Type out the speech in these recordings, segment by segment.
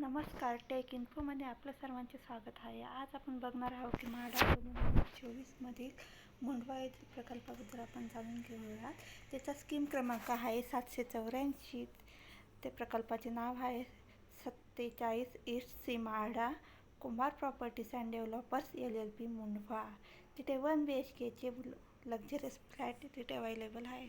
नमस्कार टेक इन्फोमध्ये आपलं सर्वांचे स्वागत आहे. आज आपण बघणार आहोत की म्हाडा दोन हजार चोवीसमधील मुंडवा येथील प्रकल्पाबद्दल आपण जाणून घेऊयात. त्याचा स्कीम क्रमांक आहे सातशे चौऱ्याऐंशी. ते प्रकल्पाचे नाव आहे सत्तेचाळीस east C MHADA Kumbhar properties and developers L L P Mundhwa तिथे वन बी एच केचे लक्झरियस फ्लॅट तिथे अवेलेबल आहे.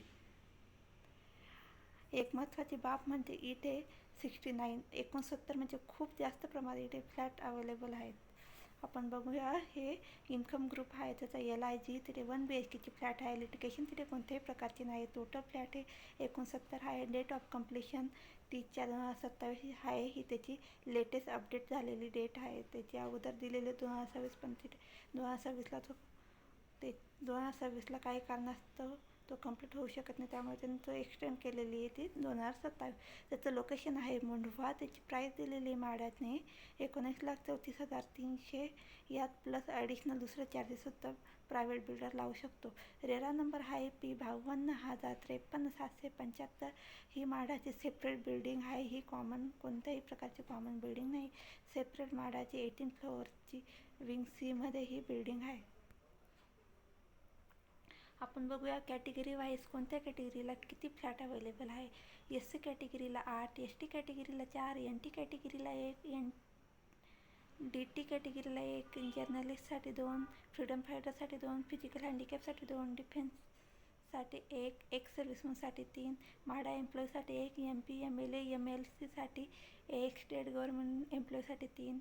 एक महत्त्वाची बाब म्हणजे इथे सिक्स्टी नाईन एकोणसत्तर म्हणजे खूप जास्त प्रमाणात इथे फ्लॅट अवेलेबल आहेत. आपण बघूया हे इन्कम ग्रुप आहे त्याचा एल आय जी तिथे वन बी एच केची फ्लॅट आहे लिटिकेशन तिथे कोणत्याही प्रकारचे नाही. टोटल फ्लॅट हे एकोणसत्तर आहे. डेट ऑफ कम्प्लिशन तीस चार दोन हजार सत्तावीस आहे. ही त्याची लेटेस्ट अपडेट झालेली डेट आहे. त्याची अगोदर दिलेले दोन हजार सव्वीस पण तिथे दोन हजार सव्वीसला तो ते दोन हजार सव्वीसला काही कारणास्तव तो कंप्लीट होऊ शकत नाही. त्यामुळे त्यांनी तो एक्सटेंड केलेली आहे ती दोन हजार सत्तावीस. त्याचं लोकेशन आहे मुंढवा. त्याची प्राईस दिलेली आहे माड्यातने एकोणीस लाख चौतीस हजार तीनशे. यात प्लस ॲडिशनल दुसरं चार्जेससुद्धा प्रायव्हेट बिल्डर लावू शकतो. रेरा नंबर आहे पी बावन्न हजार त्रेपन्न सातशे पंच्याहत्तर. ही माडाची सेपरेट बिल्डिंग आहे. ही कॉमन कोणत्याही प्रकारची कॉमन बिल्डिंग नाही. सेपरेट माडाची एटीन फ्लोअरची विंग सीमध्ये ही बिल्डिंग आहे. आपण बघूया कॅटेगरी वाईज कोणत्या कॅटेगरीला किती फ्लॅट अवेलेबल आहे? एस सी कॅटेगरीला आठ एस टी कॅटेगरीला चार एन टी कॅटेगरीला एक एन डी टी कॅटेगरीला एक जर्नलिस्टसाठी दोन फ्रीडम फायटरसाठी दोन फिजिकल हँडिकॅपसाठी दोन डिफेन्ससाठी एक एक्स सर्व्हिसमनसाठी तीन म्हाडा एम्प्लॉईसाठी एक M P M L A M L सीसाठी एक स्टेट गव्हर्नमेंट एम्प्लॉईसाठी तीन.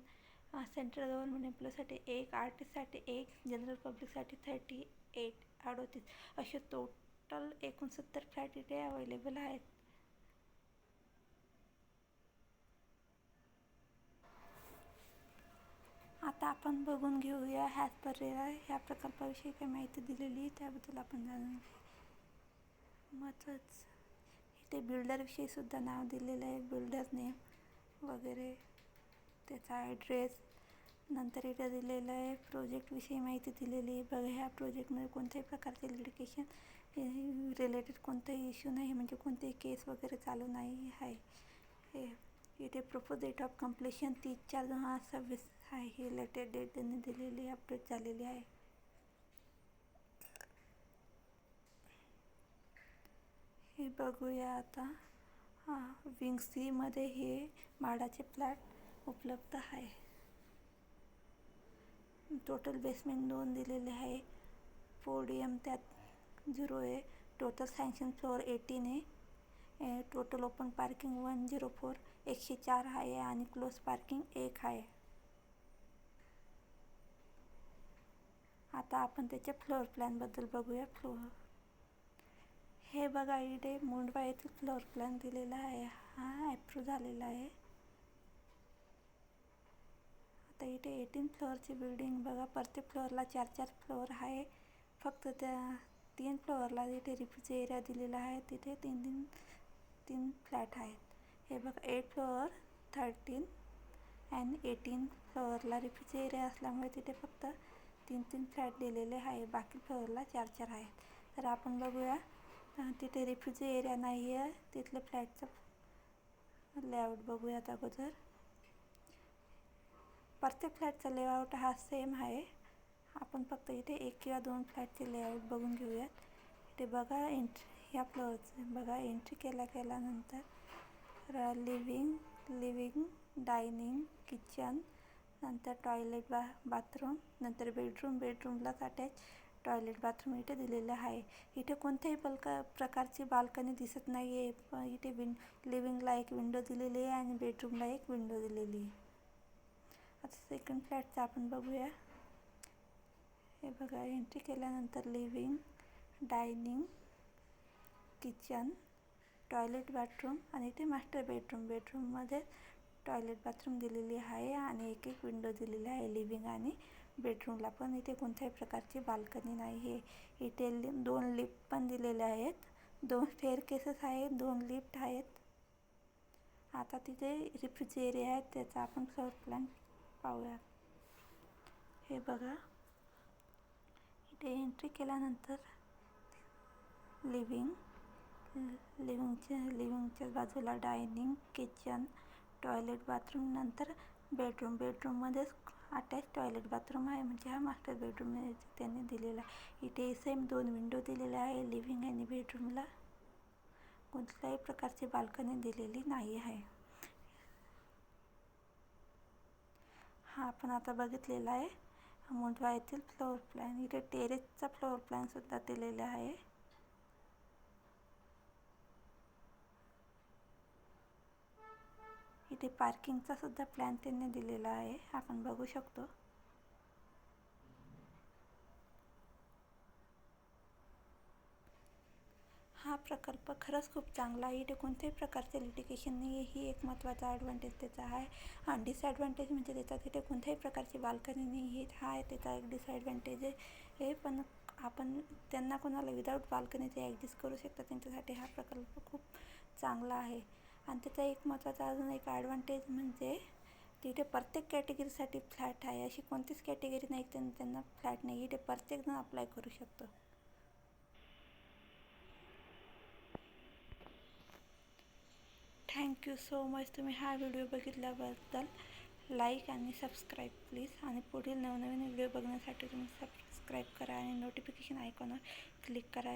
सेंट्रल गव्हर्नमेंट एम्प्लॉईसाठी एक आर्टिस्टसाठी एक जनरल पब्लिकसाठी थर्टी एट अडोतीस. असे टोटल एकोणसत्तर फ्लॅट इथे अवेलेबल आहेत. आता आपण बघून घेऊया ह्याच पर्याय ह्या प्रकल्पाविषयी काही माहिती दिलेली आहे त्याबद्दल आपण जाणून घेऊ. महत्त्वाचं इथे बिल्डरविषयी सुद्धा नाव दिलेलं आहे बिल्डर नेम वगैरे. त्याचा ॲड्रेस नंतर इथे दिलेलं आहे प्रोजेक्टविषयी माहिती दिलेली आहे. बघा ह्या प्रोजेक्टमध्ये कोणत्याही प्रकारचे लिडिकेशन रिलेटेड कोणताही इश्यू नाही. म्हणजे कोणतेही केस वगैरे चालू नाही आहे. हे इथे प्रपोज डेट ऑफ कम्प्लिशन तीस चार दोन हजार सव्वीस आहे. ही लेटेस्ट डेट त्यांनी दिलेली अपडेट झालेली आहे. हे बघूया आता. हां विंग सीमध्ये हे माडाचे फ्लॅट उपलब्ध आहे. टोटल बेसमेंट दोन दिलेले आहे. पोडियम त्यात झिरो आहे. टोटल सँक्शन फ्लोअर एटीन आहे. Total open parking one zero four एकशे चार आहे आणि क्लोज पार्किंग एक आहे. आता आपण त्याच्या फ्लोअर प्लॅनबद्दल बघूया. फ्लोअर हे बघा इडे मुंडवा येथील फ्लोअर प्लॅन दिलेला आहे. हा ॲप्रूव्ह झालेला आहे. आता इथे एटीन फ्लोअरची बिल्डिंग बघा. प्रत्येक फ्लोअरला चार चार फ्लोअर आहे. फक्त त्या तीन फ्लोअरला इथे रिफ्यूज एरिया दिलेला आहे. तिथे तीन तीन तीन फ्लॅट आहेत. हे बघा eight floor thirteen and eighteen फ्लोअरला रिफ्यूज एरिया असल्यामुळे तिथे फक्त तीन तीन फ्लॅट दिलेले आहे. बाकी फ्लोअरला चार चार आहेत. तर आपण बघूया. तिथे रिफ्यूज एरिया नाही आहे तिथलं फ्लॅटचं लेआउट बघूयात अगोदर. प्रत्येक फ्लॅटचा लेआउट हा सेम आहे. आपण फक्त इथे एक किंवा दोन फ्लॅटचे लेआउट बघून घेऊयात. इथे बघा एंट्री ह्या फ्लोअरचं बघा एंट्री केल्या केल्यानंतर लिव्हिंग लिव्हिंग डायनिंग किचन नंतर टॉयलेट बा बाथरूम नंतर बेडरूम बेडरूमलाच अटॅच टॉयलेट बाथरूम इथे दिलेलं आहे. इथे कोणत्याही बल्क प्रकारची बाल्कनी दिसत नाही आहे इथे विं लिव्हिंगला एक विंडो दिलेली आहे आणि बेडरूमला एक विंडो दिलेली आहे. आता सेकंड फ्लॅटचं आपण बघूया. हे बघा एंट्री केल्यानंतर living dining kitchen toilet bathroom आणि इथे मास्टर बेडरूम बेडरूममध्ये टॉयलेट बाथरूम दिलेली आहे आणि एक एक विंडो दिलेली आहे लिव्हिंग आणि बेडरूमला पण इथे कोणत्याही प्रकारची बाल्कनी नाही. आहे इथे लि दोन लिफ्ट पण दिलेले आहेत. दोन फेअर केसेस आहेत दोन लिफ्ट आहेत. आता तिथे रिफ्यूज एरिया आहेत त्याचा आपण फ्लोर प्लॅन पाहूया. हे बघा. इथे एंट्री केल्यानंतर लिव्हिंग लिव्हिंगच्या लिव्हिंगच्या बाजूला डायनिंग किचन टॉयलेट बाथरूम नंतर बेडरूम बेडरूममध्येच अटॅच टॉयलेट बाथरूम आहे. म्हणजे हा मास्टर बेडरूम त्यांनी दिलेला आहे. इथे सेम दोन विंडो दिलेल्या आहे. लिव्हिंग आणि बेडरूमला कोणत्याही प्रकारची बाल्कनी दिलेली नाही आहे. हा आपण आता बघितलेला आहे. मुंडवा येथील फ्लोअर प्लॅन इथे टेरेसचा फ्लोअर प्लॅनसुद्धा दिलेला आहे. इथे पार्किंगचा सुद्धा प्लॅन त्यांनी दिलेला आहे. आपण बघू शकतो. प्रकल्प खरंच खूप चांगला आहे. इथे कोणत्याही प्रकारचे लिटिगेशन नाही आहे ही एक महत्त्वाचा ॲडव्हान्टेज त्याचा आहे. आणि डिसॲडव्हान्टेज म्हणजे त्याचा तिथे कोणत्याही प्रकारची बाल्कनी नाही आहे हा आहे त्याचा एक डिसॲडव्हान्टेज आहे. हे पण आपण त्यांना कोणाला विदाऊट बाल्कनीचे ॲडजस्ट करू शकतात त्यांच्यासाठी हा प्रकल्प खूप चांगला आहे. आणि त्याचा एक महत्त्वाचा अजून एक ॲडव्हान्टेज म्हणजे तिथे प्रत्येक कॅटेगरीसाठी फ्लॅट आहे. अशी कोणतीच कॅटेगरी नाही त्यांना फ्लॅट नाही. इथे प्रत्येकजण अप्लाय करू शकतो. थँक्यू सो मच तुम्ही हा व्हिडिओ बघितल्याबद्दल लाईक आणि सबस्क्राईब प्लीज आणि पुढील नवनवीन व्हिडिओ बघण्यासाठी तुम्ही सबस्क्राईब करा आणि नोटिफिकेशन आयकॉनवर क्लिक करा.